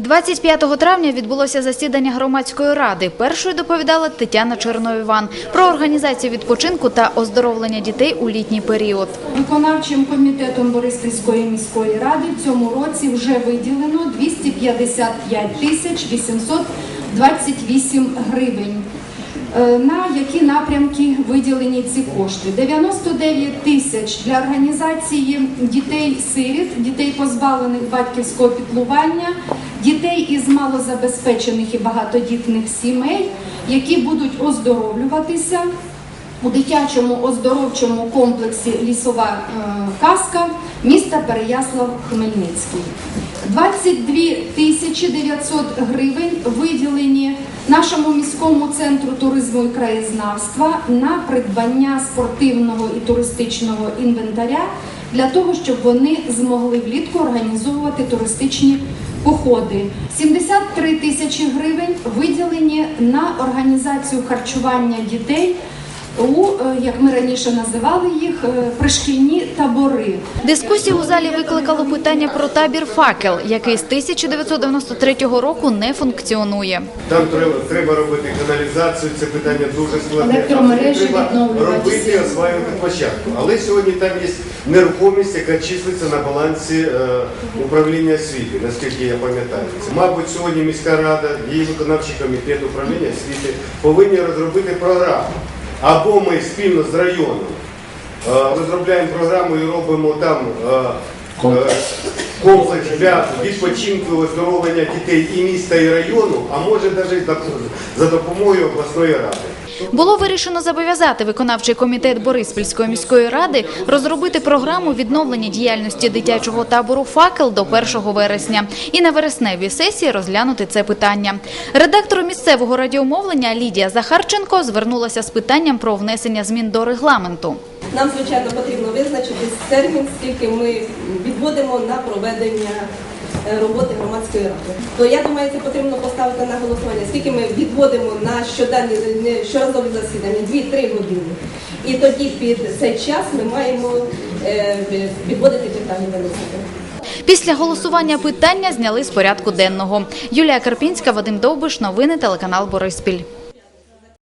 25 травня відбулося засідання громадської ради. Першою доповідала Тетяна Черноїван про організацію відпочинку та оздоровлення дітей у літній період. Виконавчим комітетом Бориспільської міської ради в цьому році вже виділено 255 тисяч 828 гривень. Е, На які напрямки виділені ці кошти? 99 тисяч для організації дітей-сиріт, дітей позбавлених батьківського піклування, дітей із малозабезпечених і багатодітних сімей, які будуть оздоровлюватися у дитячому оздоровчому комплексі Лісова е, казка міста Переяслав Хмельницький. 22 тисячі 900 гривень виділені нашому міському центру туризму і краєзнавства на придбання спортивного і туристичного інвентаря для того, щоб вони змогли влітку організовувати туристичні походи. 73 тисячі гривень виділені на організацію харчування дітей у, е, як ми раніше називали їх, е, пришкільні табори. Дискусію у залі викликало питання про табір «Факел», який з 1993 року не функціонує. Там треба, треба робити каналізацію, це питання дуже складне. Електромережі робити осваювати площадку. Але сьогодні там є нерухомість, яка числиться на балансі е, управління освіти, наскільки я пам'ятаю. Це, мабуть, сьогодні міська рада, її виконавчий комітет управління освіти повинні розробити програму. Або ми спільно з районом е, розробляємо програму і робимо там е, е, комплекс для відпочинку і оздоровлення дітей і міста, і району, а може навіть за допомогою обласної ради. Було вирішено зобов'язати виконавчий комітет Бориспільської міської ради розробити програму відновлення діяльності дитячого табору «Факел» до 1 вересня і на вересневій сесії розглянути це питання. Редактор місцевого радіомовлення Лідія Захарченко звернулася з питанням про внесення змін до регламенту. Нам, звичайно, потрібно визначити термін, скільки ми відводимо на проведення роботи громадської ради. То я думаю, це потрібно поставити на голосування, скільки ми відводимо на щоденні щоразові засідання, 2-3 години. І тоді під цей час ми маємо е, відводити питання на. Після голосування питання зняли з порядку денного. Юлія Карпінська, Вадим Довбиш, новини телеканал Бориспіль.